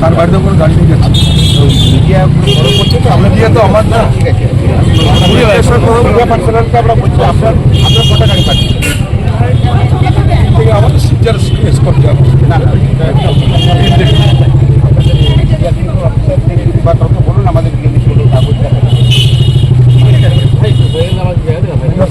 তার বাড়িতে কোনো গাড়ি নিয়ে যাচ্ছে মিডিয়া করছে তো আমরা মিডিয়া তো আমার না ঠিক আছে আমরা বলছি আপনার আপনার কটা গাড়ি পাচ্ছি আমাদের এসকট যাবে না না এটা একটা বা কাউকে বলুন আমাদের গিয়ে কোনো কাগজ দেখা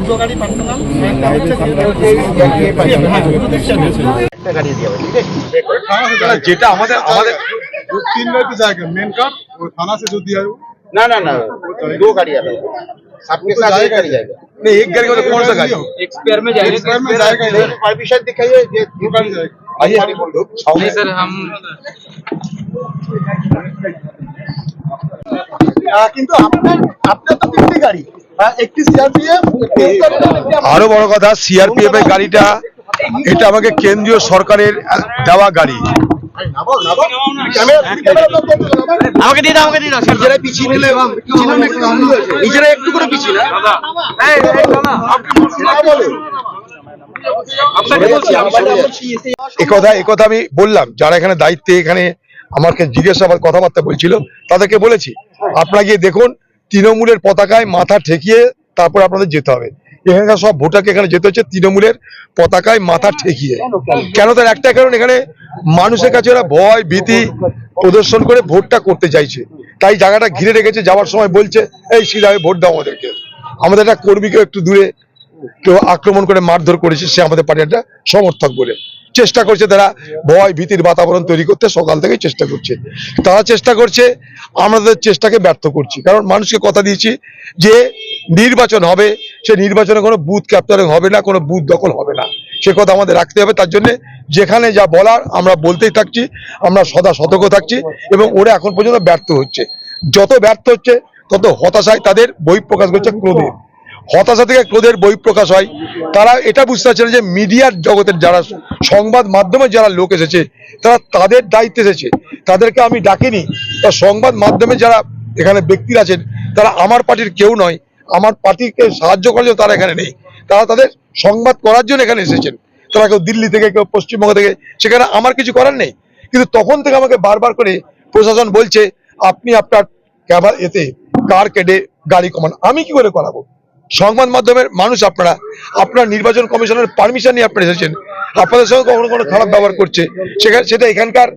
দুটো গাড়ি পার্সোনাল যেটা আমাদের আমাদের तीन गाड़ी जाएगा मेन कार वो थाना से जो दिया है वो ना ना ना दो गाड़ी आ रहा है सबके साथ एक गाड़ी जाएगा नहीं एक गाड़ी का मतलब कौन सा गाड़ी एक्सपायर में एक्सपायर में जाएगा इधर परमिशन दिखाइए ये दो गाड़ी जाएगा आइए गाड़ी बोल दो नहीं सर हम কিন্তু আপনার আপনার তো তিনটি গাড়ি একটি সিআরপিএফ আরও বড় কথা সিআরপিএফ এর গাড়িটা এটা আমাকে কেন্দ্রীয় সরকারের দেওয়া গাড়ি আমাকে দিয়ে দাও আমাকে দিয়ে দাও নিজেরাই পিছিয়ে নিলে এবং একটু করে পিছিয়ে না এই, এই, দাদা, আপনাকে বলছি আমি একথা একথা আমি বললাম যারা এখানে দায়িত্বে এখানে আমাকে জিজ্ঞাসাবাদ কথাবার্তা বলছিল তাদেরকে বলেছি আপনারা গিয়ে দেখুন তৃণমূলের পতাকায় মাথা ঠেকিয়ে তারপর আপনাদের যেতে হবে। এখানকার সব ভোটারকে এখানে যেতে হচ্ছে তৃণমূলের পতাকায় মাথা ঠেকিয়ে। কেন তার একটা কারণ, এখানে মানুষের কাছে ওরা ভয়, ভীতি প্রদর্শন করে ভোটটা করতে চাইছে। তাই জায়গাটা ঘিরে রেখেছে, যাওয়ার সময় বলছে, এই সিধাবে ভোট দাও আমাদেরকে। আমাদের একটা কর্মীকে একটু দূরে কেউ আক্রমণ করে মারধর করেছে, সে আমাদের পার্টির একটা সমর্থক বলে। চেষ্টা করছে তারা ভয় ভীতির বাতাবরণ তৈরি করতে সকাল থেকে চেষ্টা করছে। তারা চেষ্টা করছে আমাদের চেষ্টাকে ব্যর্থ করছি। কারণ মানুষকে কথা দিয়েছি যে নির্বাচন হবে, সে নির্বাচনে কোনো বুথ ক্যাপচারিং হবে না, কোনো বুথ দখল হবে না। সে কথা আমাদের রাখতে হবে, তার জন্য যেখানে যা বলার আমরা বলতেই থাকছি, আমরা সদা সতর্ক থাকছি এবং ওরা এখন পর্যন্ত ব্যর্থ হচ্ছে। যত ব্যর্থ হচ্ছে, তত হতাশায় তাদের বই প্রকাশ করছে ক্রোধে। হতাশা থেকে ক্রোধের বহিঃপ্রকাশ হয়। তারা এটা বুঝতে পারছে যে মিডিয়ার জগতের যারা সংবাদ মাধ্যমে যারা লোক এসেছে, তারা তাদের দায়িত্বে এসেছে। তাদেরকে আমি ডাকিনি। তা সংবাদ মাধ্যমে যারা এখানে ব্যক্তিরা আছেন, তারা আমার পার্টির কেউ নয়। আমার পার্টিকে সাহায্য করার জন্য তারা এখানে নেই। তারা তাদের সংবাদ করার জন্য এখানে এসেছেন। তারা কেউ দিল্লি থেকে, কেউ পশ্চিমবঙ্গ থেকে, সেখানে আমার কিছু করার নেই। কিন্তু তখন থেকে আমাকে বারবার করে প্রশাসন বলছে, আপনি আপনার ক্যাবার এতে কার কেটে গাড়ি কমান? আমি কি করে করাবো? সংবাদ মাধ্যমের মানুষ আপনারা আপনার নির্বাচন কমিশনের পারমিশন নিয়ে আপনারা এসেছেন। আপনাদের সঙ্গে কখনো কোনো খারাপ ব্যবহার করছে। সেখানে সেটা এখানকার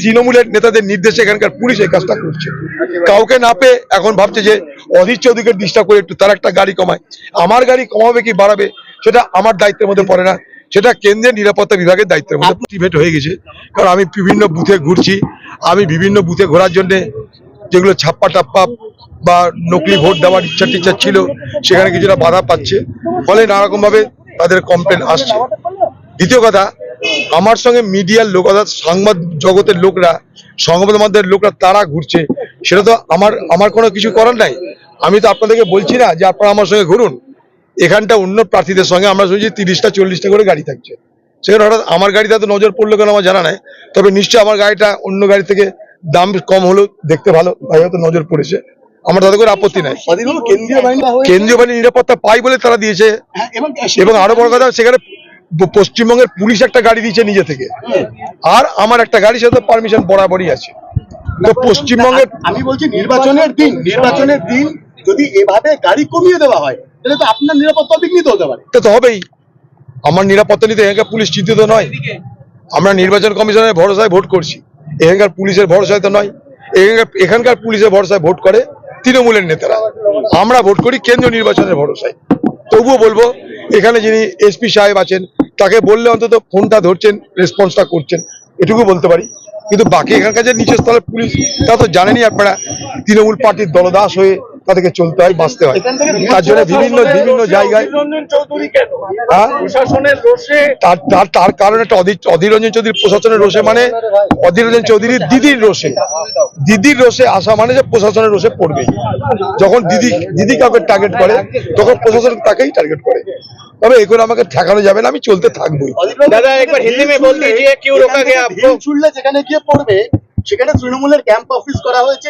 তৃণমূলের নেতাদের নির্দেশে এখানকার পুলিশ এই কাজটা করছে। কাউকে না পেয়ে এখন ভাবছে যে অধীর চৌধুরীকে ডিস্টার্ব করে একটু তার একটা গাড়ি কমায়। আমার গাড়ি কমাবে কি বাড়াবে সেটা আমার দায়িত্বের মধ্যে পড়ে না। সেটা কেন্দ্রের নিরাপত্তা বিভাগের দায়িত্বের মধ্যে মোটিভেট হয়ে গেছে। কারণ আমি বিভিন্ন বুথে ঘুরছি। আমি বিভিন্ন বুথে ঘোরার জন্য যেগুলো ছাপ্পা টাপ্পা বা নকলি ভোট দেওয়ার ইচ্ছা টিচ্ছা ছিল, সেখানে কিছুটা বাধা পাচ্ছে। ফলে নানারকম ভাবে তাদের কমপ্লেন আসছে। দ্বিতীয় কথা, আমার সঙ্গে মিডিয়ার লোক অর্থাৎ সংবাদ জগতের লোকরা, সংবাদ মাধ্যমের লোকরা তারা ঘুরছে। সেটা তো আমার আমার কোনো কিছু করার নাই। আমি তো আপনাদেরকে বলছি না যে আপনারা আমার সঙ্গে ঘুরুন। এখানটা অন্য প্রার্থীদের সঙ্গে আমরা শুনছি তিরিশটা, চল্লিশটা করে গাড়ি থাকছে। সেখানে হঠাৎ আমার গাড়িটা তো নজর পড়ল কেন আমার জানা নাই। তবে নিশ্চয়ই আমার গাড়িটা অন্য গাড়ি থেকে দাম কম হলেও দেখতে ভালো তাই হয়তো নজর পড়েছে। আমার তাদের করে আপত্তি নাই। কেন্দ্রীয় বাহিনী? নিরাপত্তা পাই বলে তারা দিয়েছে। এবং এবং আরও বড় কথা সেখানে পশ্চিমবঙ্গের পুলিশ একটা গাড়ি দিয়েছে নিজে থেকে। আর আমার একটা গাড়ি সাথে পারমিশন বরাবরই আছে। তো পশ্চিমবঙ্গের আমি বলছি নির্বাচনের দিন নির্বাচনের দিন যদি এভাবে গাড়ি কমিয়ে দেওয়া হয় তাহলে তো আপনার নিরাপত্তা বিঘ্নিত হতে পারে। এটা তো হবেই। আমার নিরাপত্তা নিতে পুলিশ চিন্তিত নয়। আমরা নির্বাচন কমিশনের ভরসায় ভোট করছি। এখানকার পুলিশের ভরসায় তো নয়, এখানকার এখানকার পুলিশের ভরসায় ভোট করে তৃণমূলের নেতারা। আমরা ভোট করি কেন্দ্রীয় নির্বাচনের ভরসায়। তবুও বলব, এখানে যিনি এসপি সাহেব আছেন, তাকে বললে অন্তত ফোনটা ধরছেন, রেসপন্সটা করছেন, এটুকু বলতে পারি। কিন্তু বাকি এখানকার যে নিচের স্তরের পুলিশ, তা তো জানেনি আপনারা, তৃণমূল পার্টির দলদাস হয়ে তাদেরকে চলতে হয় বাঁচতে হয়। তার জন্য বিভিন্ন বিভিন্ন জায়গায় হ্যাঁ? তার তার কারণে একটা অধীর চৌধুরী প্রশাসনের রোষে মানে অধীর চৌধুরীর দিদির রোষে দিদির রোষে আসা মানে যে প্রশাসনের রোষে পড়বে। যখন দিদি দিদি কাউকে টার্গেট করে তখন প্রশাসন তাকেই টার্গেট করে। তবে এগুলো আমাকে ঠেকানো যাবে না আমি চলতে থাকব সেখানে তৃণমূলের ক্যাম্প অফিস করা হয়েছে।